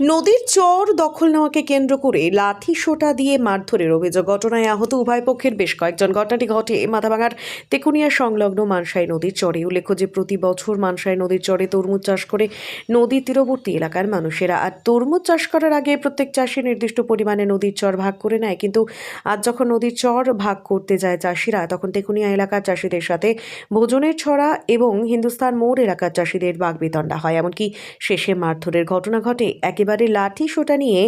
নদীর চর দখল নেওয়াকে কেন্দ্র করে লাঠি সোটা দিয়ে মারধরের অভিযোগ। ঘটনায় আহত উভয় পক্ষের বেশ কয়েকজন। ঘটনাটি ঘটে মাথাভাঙার তেকুনিয়া সংলগ্ন মানসাই নদীর চরে। উল্লেখ্য যে, প্রতি বছর মানসাই নদীর চরে তরমুজ চাষ করে নদী তীরবর্তী এলাকার মানুষেরা। আর তরমুজ চাষ করার আগে প্রত্যেক চাষি নির্দিষ্ট পরিমাণে নদীর চর ভাগ করে নেয়। কিন্তু আজ যখন নদীর চর ভাগ করতে যায় চাষিরা, তখন তেকুনিয়া এলাকার চাষিদের সাথে ভোজনের ছড়া এবং হিন্দুস্তান মোড় এলাকার চাষিদের বাগবিতণ্ডা হয়। এমনকি শেষে মারধরের ঘটনা ঘটে একেবারে লাঠি সোটা নিয়ে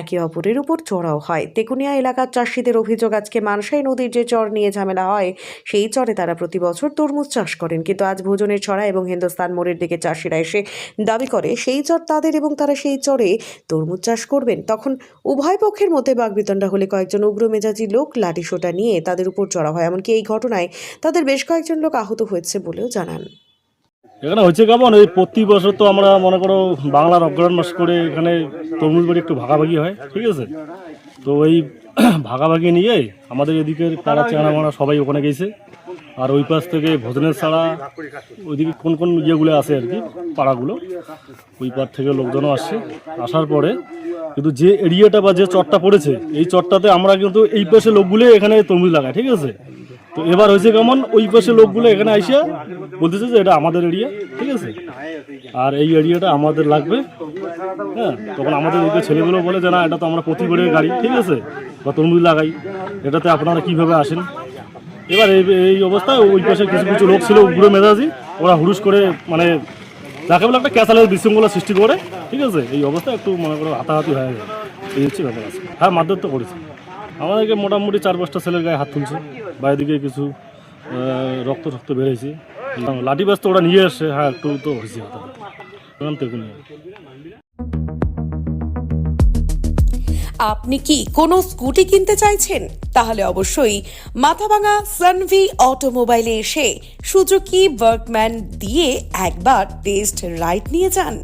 একে অপরের উপর চড়াও হয়। তেকুনিয়া এলাকার চাষিদের অভিযোগ, আজকে মানসাই নদীর যে চর নিয়ে ঝামেলা হয়, সেই চরে তারা প্রতি বছর তরমুজ চাষ করেন। কিন্তু আজ ভোজনের ছড়া এবং হিন্দুস্তান মোড়ের দিকে চাষিরা এসে দাবি করে, সেই চর তাদের এবং তারা সেই চরে তরমুজ চাষ করবেন। তখন উভয় পক্ষের মধ্যে বাগবিতণ্ডা হলে কয়েকজন উগ্র মেজাজি লোক লাঠি সোটা নিয়ে তাদের উপর চড়া হয়। এমনকি এই ঘটনায় তাদের বেশ কয়েকজন লোক আহত হয়েছে বলেও জানান। এখানে হচ্ছে কেমন? এই প্রতি বছর তো আমরা মনে করো বাংলার অগ্রহণ মাস করে এখানে তরমুজ বাড়ি একটু ভাগাভাগি হয়, ঠিক আছে? তো ওই ভাগাভাগি নিয়ে আমাদের এদিকের পাড়া চেহারা মারা সবাই ওখানে গেছে। আর ওই পাশ থেকে ভোজনের ছাড়া ওইদিকে কোন কোন ইয়েগুলো আছে আর কি, পাড়াগুলো, ওই পার থেকে লোকজনও আসছে। আসার পরে কিন্তু যে এরিয়াটা বা যে চটটা পড়েছে, এই চটটাতে আমরা কিন্তু এই পাশে লোকগুলো এখানে তরমুজ লাগাই ঠিক আছে? তো এবার হয়েছে কেমন? ওই পাশে লোকগুলো এখানে আইসা বলতেছে যে এটা আমাদের এরিয়া ঠিক আছে? আর এই এরিয়াটা আমাদের লাগবে। হ্যাঁ তখন আমাদের এদিকে ছেলেগুলো বলে যে না, এটা তো আমরা প্রতিবারের গাড়ি, ঠিক আছে? বা তরমুজ লাগাই, এটাতে আপনারা কীভাবে আসেন? এবার এই এই অবস্থায় ওই পাশে কিছু কিছু লোক ছিল উগ্র মেজাজি ওরা হুড়ুস করে মানে যাকে বলে একটা ক্যাসালের বিশৃঙ্খলা সৃষ্টি করে, ঠিক আছে? এই অবস্থায় একটু মনে করো হাতাহাতি হয়ে গেছে এই হচ্ছে ব্যাপার আছে। হ্যাঁ মারধর তো করেছে। আমাদেরকে মোটামুটি চার পাঁচটা ছেলের গায়ে হাত তুলছে। বাইরে দিকে কিছু রক্ত রক্ত বেড়েছে লাঠি ব্যস্ত ওরা নিয়ে আসছে হ্যাঁ একটু তো হয়েছে আপনি কি কোনো স্কুটি কিনতে চাইছেন? তাহলে অবশ্যই মাথাভাঙা সানভি অটোমোবাইলে এসে সুজুকি ওয়ার্কম্যান দিয়ে একবার টেস্ট রাইড নিয়ে যান।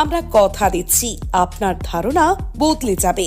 আমরা কথা দিচ্ছি, আপনার ধারণা বদলে যাবে।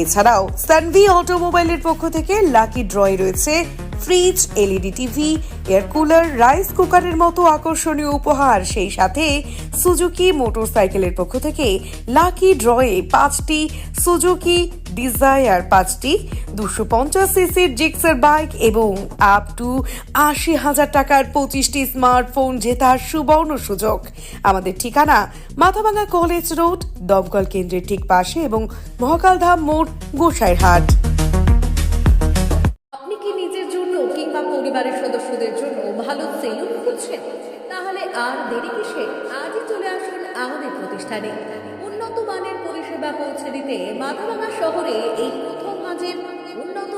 এছাড়াও সানভি অটোমোবাইলের পক্ষ থেকে লাকি ড্রয় রয়েছে fridge LED TV air cooler rice কুকারের মতো আকর্ষণীয় উপহার। সেই সাথে সুজুকি মোটরসাইকেলের পক্ষ থেকে লাকি ড্রয়ে পাঁচটি সুজুকি ডিজায়ার পাঁচটি দুশো পঞ্চাশ সিসির জিক্সার বাইক এবং আপ টু আশি হাজার টাকার পঁচিশটি স্মার্টফোন জেতার সুবর্ণ সুযোগ। আমাদের ঠিকানা মাথাভাঙা কলেজ রোড দমকল কেন্দ্রের ঠিক পাশে এবং মহাকালধাম মোড়, গোসাইরহাট। আপনি কি নিজের জন্য কিংবা পরিবারের সদস্যদের জন্য ভালো সেলুন খুঁজছেন? তাহলে আর দেরি কিসে? আজই চলে আসুন আমাদের প্রতিষ্ঠানে। উন্নত মানের পরিষেবা পৌঁছে দিতে মাথাভাঙা শহরে এই প্রথম